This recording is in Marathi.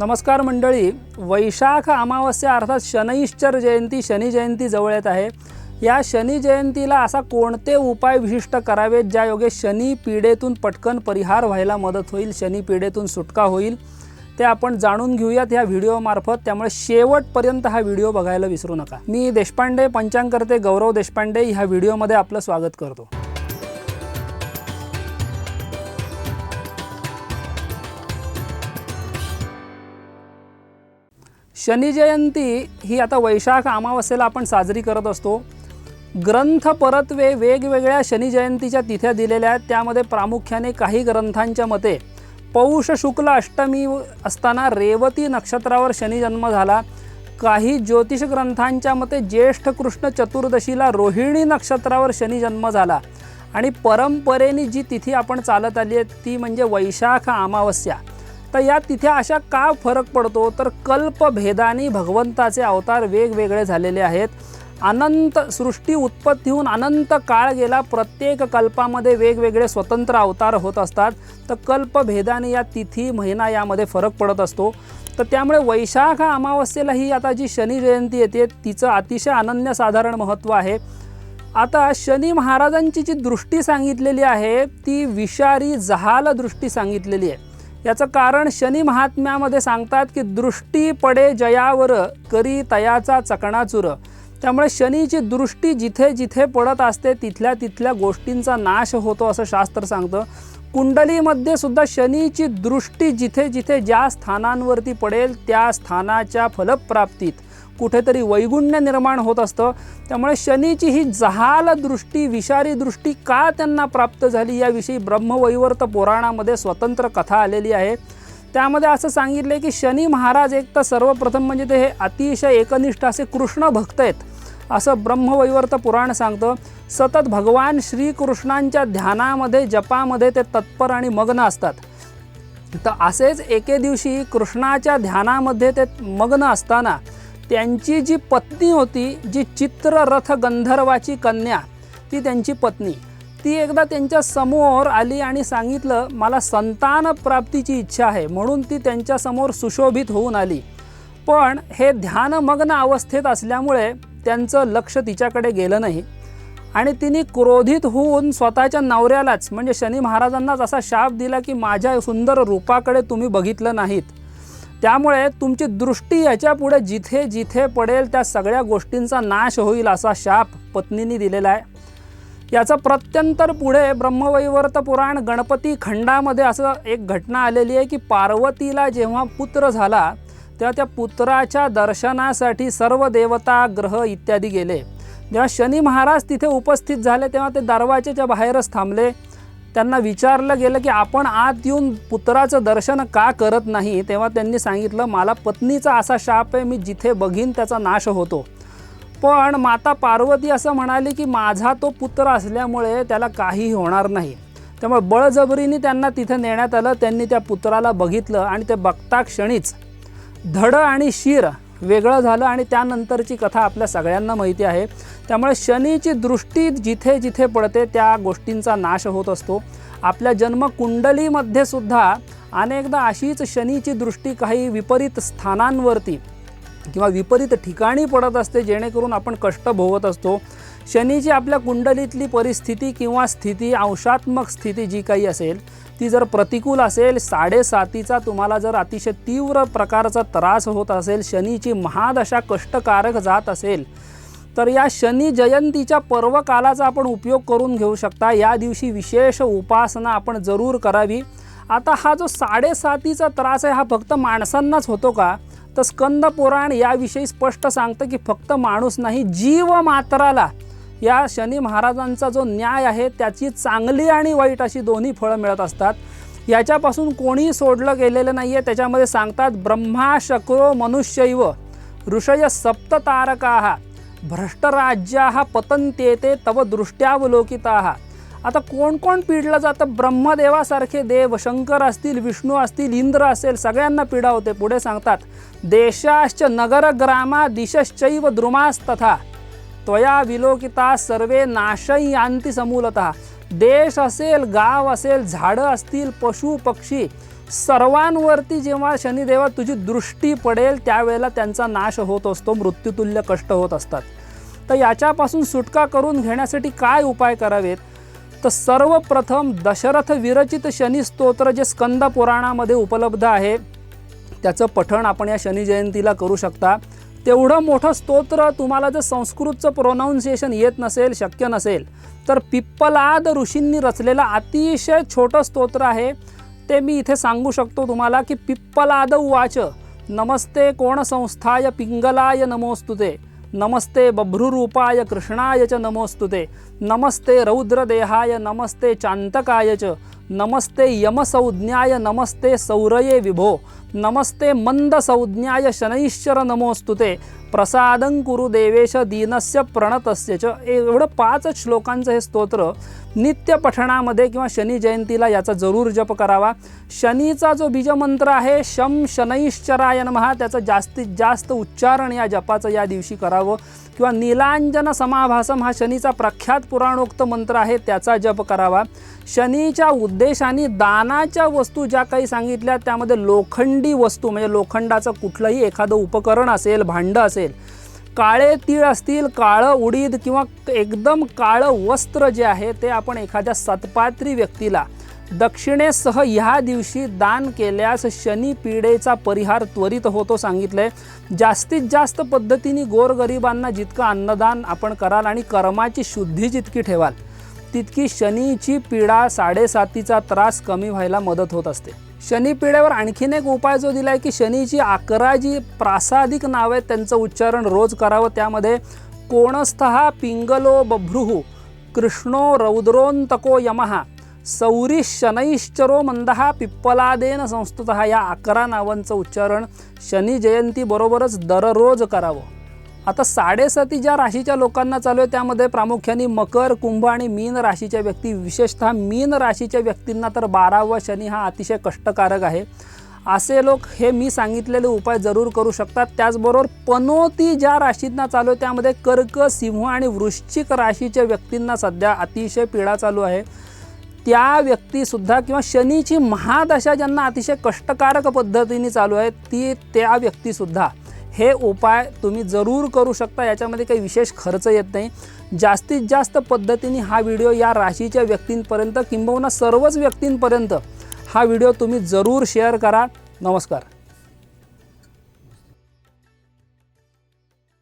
नमस्कार मंडळी. वैशाख अमावस्या अर्थात शनैश्चर जयंती शनी जयंती जवळ येत आहे. या शनी जयंतीला असा कोणते उपाय विशिष्ट करावेत ज्या योगे शनी पीडेतून पटकन परिहार व्हायला मदत होईल शनी पीडेतून सुटका होईल? ते आपण जाणून घेऊयात ह्या व्हिडिओमार्फत त्यामुळे शेवटपर्यंत हा व्हिडिओ बघायला विसरू नका. मी देशपांडे पंचांगकर्ते गौरव देशपांडे ह्या व्हिडिओमध्ये आपलं स्वागत करतो. शनिजयंती ही आता वैशाख अमावस्येला आपण साजरी करत असतो. ग्रंथ परत्वे वेगवेगळ्या शनिजयंतीच्या तिथ्या दिलेल्या आहेत. त्यामध्ये प्रामुख्याने काही ग्रंथांच्या मते पौष शुक्ल अष्टमी असताना रेवती नक्षत्रावर शनी जन्म झाला. काही ज्योतिष ग्रंथांच्या मते ज्येष्ठ कृष्ण चतुर्दशीला रोहिणी नक्षत्रावर शनी जन्म झाला. आणि परंपरेने जी तिथी आपण चालत आली आहे ती म्हणजे वैशाख अमावस्या. तर या तिथे अशा का फरक पडतो? तर कल्पभेदानी भगवंताचे अवतार वेगवेगळे झालेले आहेत. अनंत सृष्टी उत्पत्तीहून अनंत काळ गेला. प्रत्येक कल्पामध्ये वेगवेगळे स्वतंत्र अवतार होत असतात. तर कल्पभेदाने या तिथी महिना यामध्ये फरक पडत असतो. तर त्यामुळे वैशाख अमावस्येला ही आता जी शनी जयंती येते तिचं अतिशय अनन्यसाधारण महत्त्व आहे. आता शनी महाराजांची जी दृष्टी सांगितलेली आहे ती विषारी जहाल दृष्टी सांगितलेली आहे. याचं कारण शनी महात्म्यामध्ये सांगतात की दृष्टी पडे जयावर करी तयाचा चकणाचुर. त्यामुळे शनीची दृष्टी जिथे जिथे पडत असते तिथल्या तिथल्या गोष्टींचा नाश होतो असं शास्त्र सांगतं. कुंडलीमध्ये सुद्धा शनीची दृष्टी जिथे जिथे ज्या स्थानांवरती पडेल त्या स्थानाच्या फलप्राप्तीत. कुठेतरी वैगुण्य निर्माण होत असतं. त्यामुळे शनीची ही जहाल दृष्टी विषारी दृष्टी का त्यांना प्राप्त झाली याविषयी ब्रह्मवैवर्त पुराणामध्ये स्वतंत्र कथा आलेली आहे. त्यामध्ये असं सांगितलं आहे की शनी महाराज एक तर सर्वप्रथम म्हणजे ते हे अतिशय एकनिष्ठ असे कृष्ण भक्त आहेत असं ब्रह्मवैवर्त पुराण सांगतं. सतत भगवान श्रीकृष्णांच्या ध्यानामध्ये जपामध्ये ते तत्पर आणि मग्न असतात. तर असेच एके दिवशी कृष्णाच्या ध्यानामध्ये ते मग्न असताना त्यांची जी पत्नी होती जी चित्ररथ गंधर्वाची कन्या ती त्यांची पत्नी. ती एकदा त्यांच्यासमोर आली आणि सांगितलं मला संतान प्राप्तीची इच्छा आहे म्हणून ती त्यांच्यासमोर सुशोभित होऊन आली. पण हे ध्यानमग्न अवस्थेत असल्यामुळे त्यांचं लक्ष तिच्याकडे गेलं नाही. आणि तिने क्रोधित होऊन स्वतःच्या नवऱ्यालाच म्हणजे शनी महाराजांनाच असा शाप दिला की माझ्या सुंदर रूपाकडे तुम्ही बघितलं नाहीत. त्यामुळे तुमची दृष्टी याच्यापुढे जिथे जिथे पडेल त्या सगळ्या गोष्टींचा नाश होईल असा शाप पत्नीने दिलेला आहे. याचं प्रत्यंतर पुढे ब्रह्मवैवर्त पुराण गणपती खंडामध्ये असं एक घटना आलेली आहे की पार्वतीला जेव्हा पुत्र झाला तेव्हा त्या पुत्राच्या दर्शनासाठी सर्व देवता ग्रह इत्यादी गेले. जेव्हा शनी महाराज तिथे उपस्थित झाले तेव्हा ते दरवाजेच्या बाहेरच थांबले. त्यांना विचारलं गेलं की आपण आत येऊन पुत्राचं दर्शन का करत नाही? तेव्हा त्यांनी सांगितलं मला पत्नीचा असा शाप आहे मी जिथे बघीन त्याचा नाश होतो. पण माता पार्वती असं म्हणाली की माझा तो पुत्र असल्यामुळे त्याला काहीही होणार नाही. त्यामुळे बळजबरीने त्यांना तिथे नेण्यात आलं त्यांनी त्या पुत्राला बघितलं आणि ते बघता क्षणीच धड आणि शिर वेगळं झालं आणि त्यानंतरची कथा आपल्या सगळ्यांना माहिती आहे. त्यामुळे शनीची दृष्टी जिथे जिथे पडते त्या गोष्टींचा नाश होत असतो. आपल्या जन्मकुंडलीमध्ये सुद्धा अनेकदा अशीच शनीची दृष्टी काही विपरीत स्थानांवरती किंवा विपरीत ठिकाणी पडत असते जेणेकरून आपण कष्ट भोगत असतो. शनीची आपल्या कुंडलीतली परिस्थिती किंवा स्थिती अंशात्मक स्थिती जी काही असेल ती जर प्रतिकूल असेल साडेसातीचा तुम्हाला जर अतिशय तीव्र प्रकारचा त्रास होत असेल शनीची महादशा कष्टकारक जात असेल तर या शनी जयंतीच्या पर्वकालाचा आपण उपयोग करून घेऊ शकता. या दिवशी विशेष उपासना आपण जरूर करावी. आता हा जो साडेसातीचा त्रास आहे हा फक्त माणसांनाच होतो का? तर स्कंद पुराण याविषयी स्पष्ट सांगतं की फक्त माणूस नाही जीव मात्राला या शनी महाराजांचा जो न्याय आहे त्याची चांगली आणि वाईट अशी दोन्ही फळं मिळत असतात. याच्यापासून कोणी सोडलं गेलेलं नाही आहे त्याच्यामध्ये सांगतात ब्रह्मा शक्रो मनुष्यैव ऋषय सप्ततारका भ्रष्टराज्या पतंतेते तव दृष्ट्यावलोकिता. आता कोण कोण पिडलं जातं? ब्रह्मदेवासारखे देव शंकर असतील विष्णू असतील इंद्र असेल सगळ्यांना पीडा होते. पुढे सांगतात देशाश्च नगर ग्रामा दिशश्चैव द्रुमास्तथा त्वया विलोकिता सर्वे नाशही यांती समूलत। देश असेल गाव असेल झाडं असतील पशु पक्षी सर्वांवरती जेव्हा शनिदेवा तुझी दृष्टी पडेल त्यावेळेला त्यांचा नाश होत असतो मृत्यूतुल्य कष्ट होत असतात. तर याच्यापासून सुटका करून घेण्यासाठी काय उपाय करावेत? तर सर्वप्रथम दशरथ विरचित शनी स्तोत्र जे स्कंद पुराणामध्ये उपलब्ध आहे त्याचं पठण आपण या शनी जयंतीला करू शकता. तेवढं मोठं स्तोत्र तुम्हाला जर संस्कृतचं प्रोनाऊन्सिएशन येत नसेल शक्य नसेल तर पिप्पलाद ऋषींनी रचलेलं अतिशय छोटं स्तोत्र आहे. ते मी इथे सांगू शकतो तुम्हाला की पिप्पलाद वाच नमस्ते कोणसंस्थाय पिंगलाय नमोस्तुते नमस्ते बभ्रुरूपाय कृष्णाय च नमोस्तुते नमस्ते रौद्रदेहाय नमस्ते चांतकाय च नमस्ते यमसंज्ञाय नमस्ते सौरये विभो। नमस्ते मंदसंज्ञाय शनैश्वर नमोस्तुते प्रसादं कुरु देवेश दीनस्य प्रणतस्य च। एवढं पाच श्लोकांचं हे स्तोत्र नित्य पठणामध्ये किंवा शनी जयंतीला याचा जरूर जप करावा. शनीचा जो बीजमंत्र आहे शम शनैश्चराय महा त्याचं जास्तीत जास्त उच्चारण या जपाचं या दिवशी करावं. किंवा नीलांजन समाभासम हा शनीचा प्रख्यात पुराणोक्त मंत्र आहे त्याचा जप करावा. शनीच्या उद्देशाने दानाच्या वस्तू ज्या काही सांगितल्या त्यामध्ये लोखंडी वस्तू म्हणजे लोखंडाचं कुठलंही एखादं उपकरण असेल भांडं असेल काळे तीळ असतील काळं उडीद किंवा एकदम काळं वस्त्र जे आहे ते आपण एखाद्या सतपात्री व्यक्तीला दक्षिणेसह ह्या दिवशी दान केल्यास शनी पिढेचा परिहार त्वरित होतो सांगितलंय. जास्तीत जास्त पद्धतीने गोरगरिबांना जितकं अन्नदान आपण कराल आणि कर्माची शुद्धी जितकी ठेवाल तितकी शनीची पीडा साडेसातीचा त्रास कमी व्हायला मदत होत असते. शनी पिढ्यावर आणखीन एक उपाय जो दिला आहे की शनीची अकरा जी प्रासादिक नावं आहेत त्यांचं उच्चारण रोज करावं. त्यामध्ये कोणस्थहा पिंगलो बभ्रुहू कृष्णो रौद्रोंतको यमहा सौरी शनैश्चरो मंदहा पिप्पलादेन संस्तुत। या अकरा नावांचं उच्चारण शनी जयंतीबरोबरच दररोज करावं। आता साडेसाती ज्या राशीच्या लोकांना चालू आहे त्यामध्ये प्रामुख्याने मकर कुंभ आणि मीन राशीच्या व्यक्ती विशेषतः मीन राशीच्या व्यक्तींना तर बारावा शनी हा अतिशय कष्टकारक आहे। असे लोक हे मी सांगितलेले उपाय जरूर करू शकतात। त्याचबरोबर पनोती ज्या राशींना चालू आहे त्यामध्ये कर्क सिंह आणि वृश्चिक राशीच्या व्यक्तींना सध्या अतिशय पीडा चालू आहे। त्या व्यक्तीसुद्धा किंवा शनीची महादशा ज्यांना अतिशय कष्टकारक पद्धतीने चालू आहे ती त्या व्यक्तीसुद्धा. हे उपाय तुम्ही जरूर करू शकता याच्यामध्ये काही विशेष खर्च येत नाही. जास्तीत जास्त पद्धतीने हा व्हिडिओ या राशीच्या व्यक्तींपर्यंत किंबहुना सर्वच व्यक्तींपर्यंत हा व्हिडिओ तुम्ही जरूर शेअर करा. नमस्कार.